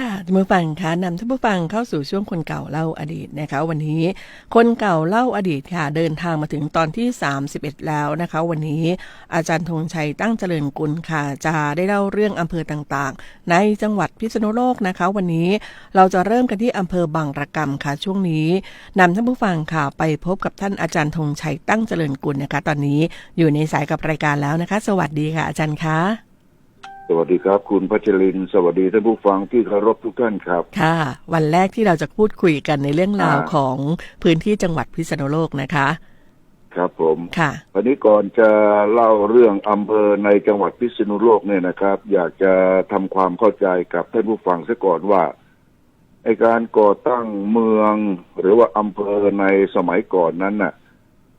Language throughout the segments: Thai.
ค่ะท่านผู้ฟังคะนำท่านผู้ฟังเข้าสู่ช่วงคนเก่าเล่าอดีตนะคะวันนี้คนเก่าเล่าอดีตค่ะเดินทางมาถึงตอนที่ 31 แล้วนะคะ วันนี้อาจารย์ธงชัยตั้งเจริญกุลค่ะจะได้เล่าเรื่องอำเภอต่างๆ ในจังหวัดพิษณุโลกนะคะ วันนี้เราจะเริ่มกันที่อำเภอบางระกำค่ะช่วงนี้นำท่านผู้ฟังค่ะไปพบกับท่านอาจารย์ธงชัยตั้งเจริญกุลนะคะ ตอนนี้อยู่ในสายกับรายการแล้วนะคะ สวัสดีค่ะอาจารย์คะ สวัสดีครับ คุณพัชรินทร์สวัสดีท่านผู้ฟังที่เคารพทุกท่านครับ ค่ะ วันแรกที่เราจะพูดคุยกันในเรื่องราวอ่าของพื้นที่จังหวัดพิษณุโลกนะคะ ครับผมค่ะ วันนี้ก่อนจะเล่าเรื่องอำเภอในจังหวัดพิษณุโลกเนี่ยนะครับ อยากจะทำความเข้าใจกับท่านผู้ฟังซะก่อนว่าไอการก่อตั้งเมือง หรือว่าอำเภอในสมัยก่อนนั้นน่ะ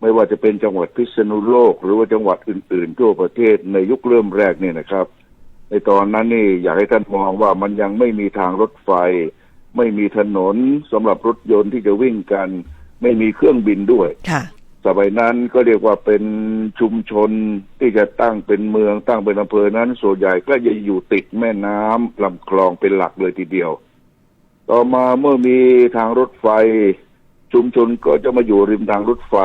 ไม่ว่าจะเป็นจังหวัดพิษณุโลก หรือว่าจังหวัดอื่น ๆ ทั่วประเทศในยุคเริ่มแรกเนี่ยนะครับ ในตอนนั้นนี่อยากให้ท่านมองว่ามันยังไม่มีทางรถไฟ ไม่มีถนนสำหรับรถยนต์ที่จะวิ่งกัน ไม่มีเครื่องบินด้วยค่ะสมัยนั้นก็เรียกว่าเป็นชุมชนที่จะตั้งเป็นเมืองตั้งเป็นอำเภอนั้น ส่วนใหญ่ก็จะอยู่ติดแม่น้ำลำคลองเป็นหลักเลยทีเดียว ต่อมาเมื่อมีทางรถไฟ ชุมชนก็จะมาอยู่ริมทางรถไฟ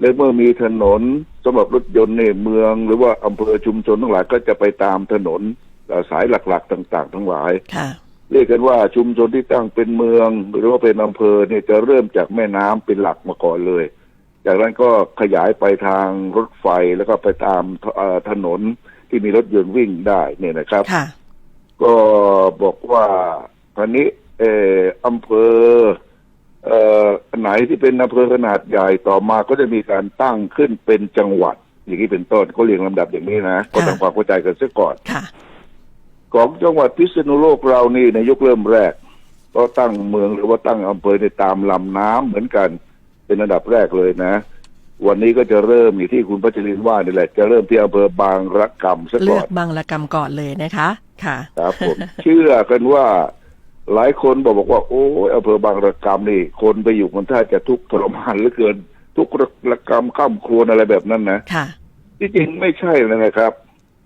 และเมื่อมีถนนสำหรับรถยนต์ในเมือง หรือว่าอำเภอชุมชนทั้งหลายก็จะไปตามถนนเอ่อสายหลักๆต่างๆ ทั้งหลายค่ะเรียกกันว่าชุมชนที่ตั้งเป็นเมือง หรือว่าเป็นอำเภอเนี่ยจะเริ่มจากแม่น้ำเป็นหลักมาก่อนเลย จากนั้นก็ขยายไปทางรถไฟแล้วก็ไปตามเอ่อถนนที่มีรถยนต์วิ่งได้เนี่ยนะครับค่ะก็บอกว่าตอนนี้เอออำเภอ เอ่อไหนที่เป็นอำเภอขนาดใหญ่ต่อมาก็จะมีการตั้งขึ้นเป็นจังหวัด อย่างนี้เป็นต้นก็เรียงลำดับอย่างนี้นะก็ทำความเข้าใจกันซะก่อนค่ะของจังหวัดพิษณุโลกเรานี่ในยุคเริ่มแรก ก็ตั้งเมืองหรือว่าตั้งอำเภอในตามลำน้ำเหมือนกัน เป็นอันดับแรกเลยนะ วันนี้ก็จะเริ่มอย่างที่คุณพัชรินทร์ว่านี่แหละ จะเริ่มที่อำเภอบางระกำซะเลืก่ออกนบางละกรรมก่อนเลยนะคะ ค่ะ ครับผมเชื่อกันว่า หลายคนบอกบอกว่า โอ้ยอำเภอบางระกำนี่ คนไปอยู่คนท่าจะทุกข์ทรมานเหลือเกิน ทุกข์ระกำข้ามครวญอะไรแบบนั้นนะค่ะที่จริงไม่ใช่เลยนะครับ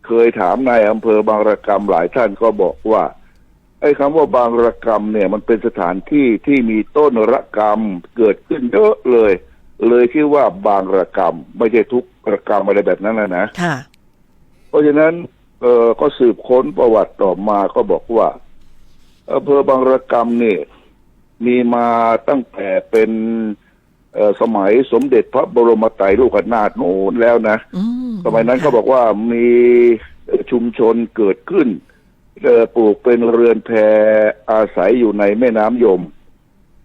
เคยถามนายอำเภอบางระกำหลายท่านก็บอกว่า ไอ้คำว่าบางระกำเนี่ย มันเป็นสถานที่ที่มีต้นระกำเกิดขึ้นเยอะเลย เลยชื่อว่าบางระกำไม่ใช่ทุกระกำอะไรแบบนั้นนะนะค่ะ เพราะฉะนั้น เออก็สืบค้นประวัติต่อมาก็บอกว่า อำเภอบางระกำเนี่ยมีมาตั้งแต่เป็นเอ่อสมัยสมเด็จพระบรมไตรโลกนาถโน้นแล้วนะอืมสมัยนั้นเขาบอกว่ามีเอ่อชุมชนเกิดขึ้นเอ่อปลูกเป็นเรือนแพอาศัยอยู่ในแม่น้ำยม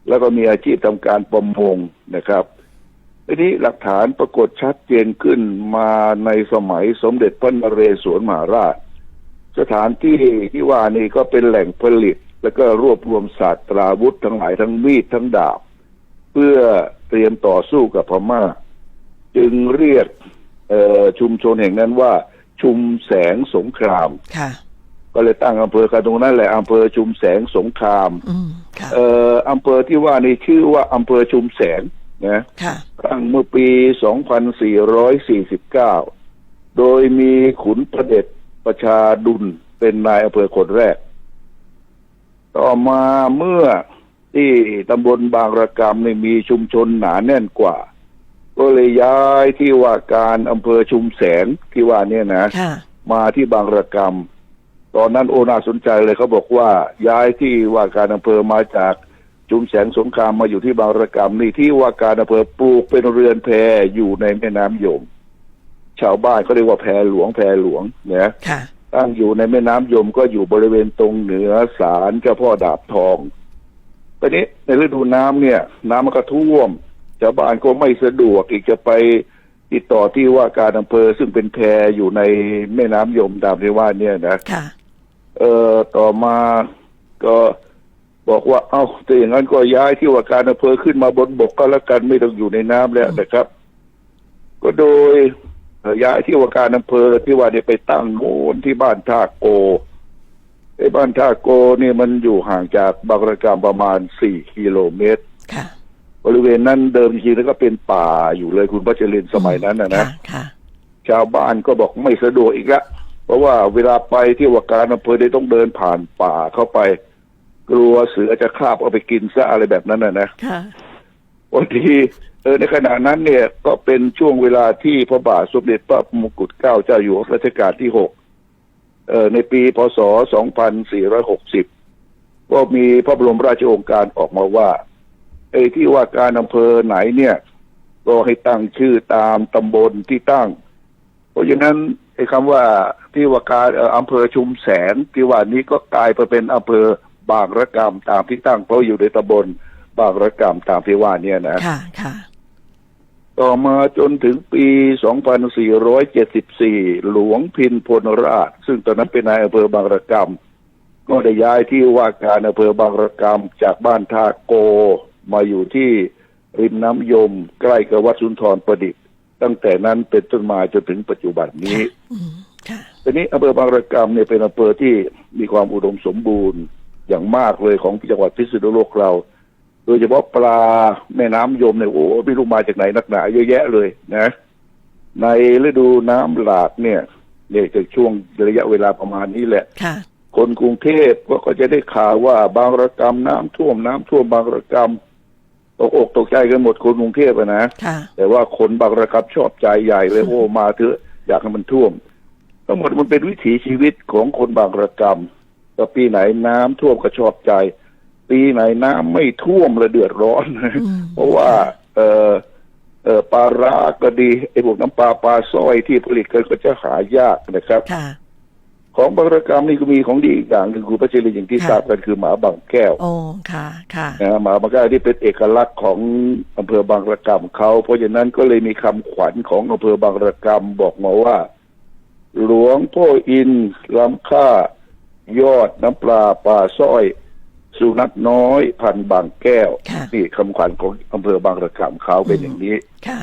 แล้วก็มีอาชีพทำการประมงนะครับทีนี้หลักฐานปรากฏชัดเจนขึ้นมาในสมัยสมเด็จพระนเรศวรมหาราช สถานที่ที่ว่านี่ก็เป็นแหล่งผลิต แล้วก็รวบรวมศาสตราวุธทั้งหลายทั้งมีดทั้งดาบ เพื่อเตรียมต่อสู้กับพม่า จึงเรียกเอ่อชุมชนแห่งนั้นว่า ชุมแสงสงครามค่ะก็เลยตั้งอำเภอกันตรงนั้นแหละอำเภอชุมแสงสงครามอืมค่ะเอ่ออำเภอที่ว่านี่ชื่อว่าอำเภอชุมแสงนะค่ะตั้งเมื่อปี 2449 โดยมีขุนประเด็จประชาดุลเป็นนายอำเภอคนแรก ต่อมาเมื่อที่ตำบลบางระกำนี่มีชุมชนหนาแน่นกว่า ก็เลยย้ายที่ว่าการอำเภอชุมแสงที่ว่าเนี่ยนะค่ะมาที่บางระกำตอนนั้นโอน่าสนใจเลยเขาบอกว่า ย้ายที่ว่าการอำเภอมาจากจุมแสงสงครามมาอยู่ที่บางระกำนี่ที่ว่าการอำเภอปลูกเป็นเรือนแพอยู่ในแม่น้ำยม ชาวบ้านเขาเรียกว่าแพหลวงแพหลวงเนี่ยค่ะ ตั้งอยู่ในแม่น้ำยมก็อยู่บริเวณตรงเหนือศาลเจ้าพ่อดาบทองตอนนี้ในฤดูน้ำเนี่ย น้ำมันก็ท่วมชาวบ้านก็ไม่สะดวกอีกจะไปติดต่อที่ว่าการอำเภอซึ่งเป็นแพอยู่ในแม่น้ำยมตามที่ว่าเนี่ยนะค่ะเอ่อต่อมาก็บอกว่า เอ้าถ้าอย่างนั้นก็ย้ายที่ว่าการอำเภอขึ้นมาบนบกก็แล้วกันไม่ต้องอยู่ในน้ำแล้วนะครับ ก็โดยเอ่อ ย้ายที่ว่าการอำเภอที่ว่าเนี่ยไปตั้งโน่นที่บ้านท่าโกไอ้บ้านท่าโกเนี่ยมันอยู่ห่างจากบางระกรรมประมาณสี่กิโลเมตรค่ะบริเวณนั้นเดิมจริงๆแล้วก็เป็นป่าอยู่เลยคุณพัชรินทร์สมัยนั้นนะนะค่ะค่ะชาวบ้านก็บอกไม่สะดวกอีกแล้วเพราะว่าเวลาไปที่ว่าการอำเภอได้ต้องเดินผ่านป่าเข้าไป กลัวเสือจะคาบเอาไปกินซะอะไรแบบนั้นนะนะค่ะบางที เออในขณะนั้นเนี่ยก็เป็นช่วงเวลาที่พระบาทสมเด็จพระมงกุฎเกล้าเจ้าอยู่หัวรัชกาลที่หกเออในปีพศ 2460 ก็มีพระบรมราชโองการออกมาว่าไอ้ที่ว่าการอำเภอไหนเนี่ยก็ให้ตั้งชื่อตามตำบลที่ตั้ง เพราะฉะนั้นไอ้คำว่าที่ว่าการเอ่ออำเภอชุมแสนที่ว่านี้ก็กลายไปเป็นอำเภอบางระกรรมตามที่ตั้งเพราะอยู่ในตำบลบางระกรรมตามที่ว่าเนี่ยนะค่ะค่ะ ต่อมาจนถึงปี 2474 หลวงพินพลราช ซึ่งตอนนั้นเป็นนายอำเภอบางระกรรมก็ได้ย้ายที่ว่าการอำเภอบางระกรรมจากบ้านท่าโกมาอยู่ที่ริมน้ำยม ใกล้กับวัดสุนทรประดิษฐ์ ตั้งแต่นั้นเป็นต้นมาจนถึงปัจจุบันนี้อืมค่ะทีนี้อำเภอบางระกรรมเนี่ยเป็นอำเภอที่มีความอุดมสมบูรณ์อย่างมากเลยของจังหวัดพิษณุโลกเรา โดยเฉพาะปลาแม่น้ำยมเนี่ยโอ้ไม่รู้มาจากไหนนักหนาเยอะแยะเลยนะ ในฤดูน้ำหลากเนี่ยเนี่ยจากช่วงระยะเวลาประมาณนี้แหละค่ะคนกรุงเทพก็ก็จะได้ข่าวว่าบางระกรรมน้ำท่วมน้ำท่วมบางระกรรมตกอกตกใจกันหมดคนกรุงเทพอะนะค่ะแต่ว่าคนบางระกับชอบใจใหญ่เลยโอ้มาเถอะอยากให้มันท่วมทั้งหมดมันเป็นวิถีชีวิตของคนบางระกรรมก็ปีไหนน้ำท่วมก็ชอบใจ ปีไหนน้ำไม่ท่วมเลยเดือดร้อนอืมเพราะว่า เออเออปลาร้าก็ดีไอ้พวกน้ำปลาปลาสร้อยที่ผลิตกันก็จะหายากนะครับค่ะของบางระกรรมนี่ก็มีของดีอีกอย่างหนึ่งคุณพัชรินอย่างที่ค่ะทราบกันคือหมาบางแก้วโอ้ค่ะ ค่ะนะหมาบางแก้วที่เป็นเอกลักษณ์ของอำเภอบางระกำเขาเพราะฉะนั้นก็เลยมีคำขวัญของอำเภอบางระกำบอกมาว่า หลวงพ่ออินทร์ล้ำค่ายอดน้ำปลาปลาสร้อย สุนัขน้อยพันบางแก้ว ค่ะ นี่คำขวัญของอำเภอบางระกำเขาเป็นอย่างนี้ ค่ะ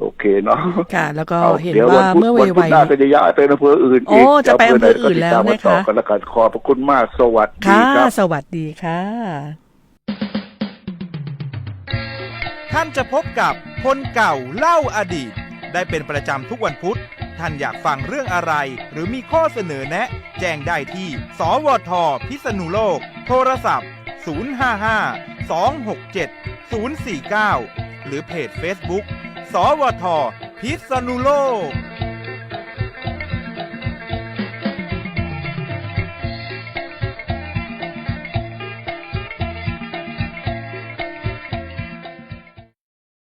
โอเคเนาะค่ะ แล้วก็อาเห็นดี๋ยว่าพุธเมื่อวันไวพุธหน้าก็จะย้ายไปอำเภออื่นโอ้อีกจะไปอำเภอไหอื่นแล้วก็ติดตามกัต่อนะคะกันละกันขอบพระคุณมากสวัสๆดีค่ะ ครับ สวัสดีค่ะ ท่านจะพบกับคนเก่าเล่าอดีต ได้เป็นประจำทุกวันพุธ ท่านอยากฟังเรื่องอะไร หรือมีข้อเสนอแนะ แจ้งได้ที่ สวทพิษณุโลก โทรศัพท์ 055 267 049 หรือเพจ Facebook สวทพิษณุโลก